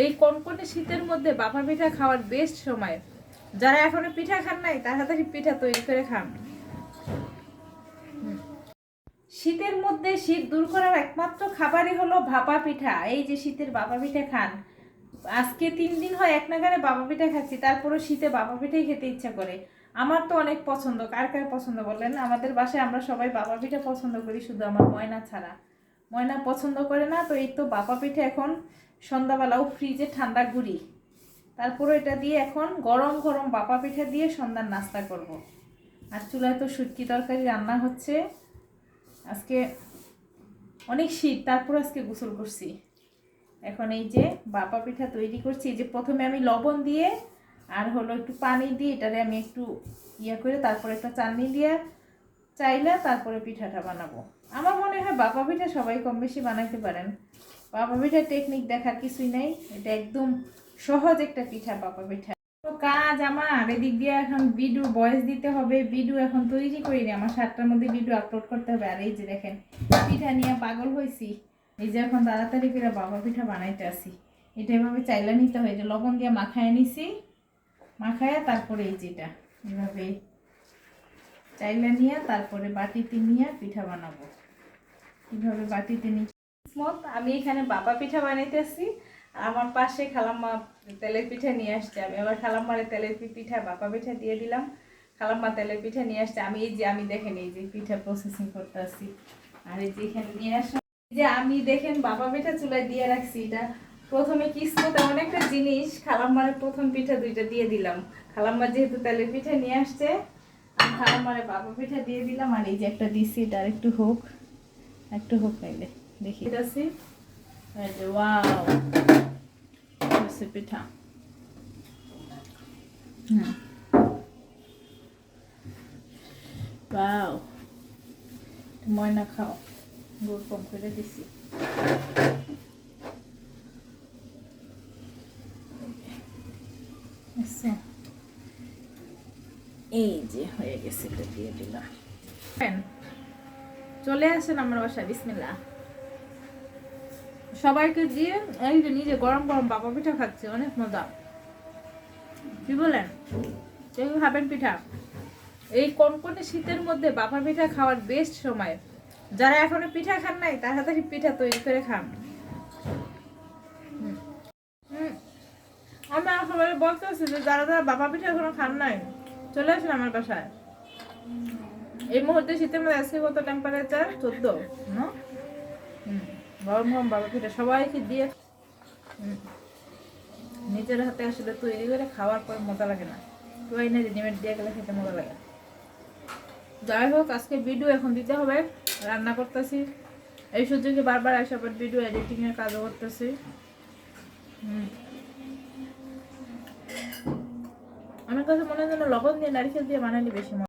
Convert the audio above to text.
এই কনকনে শীতের মধ্যে বাপা পিঠা খাওয়ার বেস্ট সময়। যারা এখনও পিঠা খান নাই, তাড়াতাড়ি পিঠা তৈরি করে খান। শীতের মধ্যে শীত দূর করার একমাত্র খাবারই হলো ভাপা পিঠা। এই যে শীতের বাপা পিঠা খান, আজকে তিন দিন হয় এক নাগারে বাবা পিঠা খাচ্ছি তারপরে শীতে বাবা পিঠাই খেতে ইচ্ছা করে। আমার তো অনেক পছন্দ, কার কার পছন্দ বললেন আমাদের বাসায় আমরা সবাই বাবা পিঠা পছন্দ করি, শুধু আমার ময়না ছাড়া। ময়না পছন্দ করে না, তো এই তো বাপা পিঠা এখন সন্ধ্যাবেলাও ফ্রিজে ঠান্ডা গুড়ি। তারপরে এটা দিয়ে এখন গরম গরম বাপা পিঠা দিয়ে সন্ধ্যার নাস্তা করব। আর চুলায় তো সুটকি তরকারি রান্না হচ্ছে। আজকে অনেক শীত তারপর আজকে গোসল করছি। এখন এই যে বাপা পিঠা তৈরি করছি, এই যে প্রথমে আমি লবণ দিয়ে আর হলো একটু পানি দিয়ে এটারে আমি একটু ইয়ে করে তারপরে একটা চাটনি দিয়ে চাইলে তারপরে পিঠাটা বানাবো। আমার মনে হয় বাপা পিঠা সবাই কম বেশি বানাইতে পারেন। বাপা পিঠার টেকনিক দেখার কিছুই নেই। এটা একদম সহজ একটা পিঠা বাপা পিঠা। তো কাজ আমার, এদিক দিয়ে এখন ভিডিও বয়স দিতে হবে। ভিডিও এখন তৈরি করিনি, আমার সাতটার মধ্যে ভিডিও আপলোড করতে হবে। আর এই যে দেখেন, পিঠা নিয়ে পাগল হয়েছি এই যে এখন তাড়াতাড়ি করে বাবা পিঠা বানাইতে আসি। এটা এভাবে চাইলা নিতে হয়। যে লবণ দিয়ে মাখায় নিছি। মাখায় তারপরে এই যেটা, এভাবে চাইলা নিয়ে তারপরে বাটিতে নিয়ে পিঠা বানাবো। এইভাবে বাটিতে কিসমত আমি এখানে বাবা পিঠা বানাইতেছি, আমার পাশে খালাম্মা তেলের পিঠা নিয়ে আসছে। আমি আবার খালাম্মারে তেলের পিঠা, বাবা পিঠা দিয়ে দিলাম। খালাম্মা তেলের পিঠা নিয়ে আসছে। আমি এই যে, আমি দেখেন এই যে পিঠা প্রসেসিং করতে আসছি আর এই যে এখানে নিয়ে আসা যে আমি দেখেন বাবা পিঠা চুলায় দিয়ে রাখছি এটা। প্রথমে কিসমত এমন একটা জিনিস, খালাম্মারে প্রথম পিঠা দুইটা দিয়ে দিলাম। খালাম্মা যেহেতু তেলের পিঠা নিয়ে আসছে, আমি খালাম্মারে বাবা পিঠা দিয়ে দিলাম। আর এই যে একটা দিছি, এটা আর একটু হোক। একটু হোক নাইলে দেখি। এই ওয়াও পিঠা। হুম ওয়াও ময়না খাও গুড় কম করে দিছি। আচ্ছা। এই যে হয়ে গেছে এটা দিয়ে দিলাম। চলে আসেন আমার বাসায় বিসমিল্লা সবাইকে দিয়ে এই যে নিজে গরম গরম বাবা পিঠা খাচ্ছে, অনেক মজা। কি বলেন? কেউ খাবেন পিঠা। এই কনকনে শীতের মধ্যে বাবা পিঠা খাওয়ার বেস্ট সময়। যারা এখনও পিঠা খান নাই, তাড়াতাড়ি পিঠা তৈরি করে খান। আমি সবাই বলতেছি যে যারা যারা বাবা পিঠা এখনও খান নাই, চলে আসুন আমার বাসায়। এই মুহূর্তে শীতের মধ্যে আজকে কত টেম্পারেচার চোদ্দ গরম গরম বাবা পিঠা সবাইকে দিয়ে নিজের হাতে আসলে তৈরি করে খাওয়ার পর মজা লাগে না। সবাই না রেডিমেড দিয়ে গেলে খেতে মজা লাগে। যাই হোক, আজকে ভিডিও এখন দিতে হবে, রান্না করতেছি। এই সুযোগে বারবার আসে আবার ভিডিও এডিটিংয়ের কাজও করতেছি। আমার কাছে মনে হয় যেন লবণ দিয়ে নারিকেল দিয়ে বানালে বেশি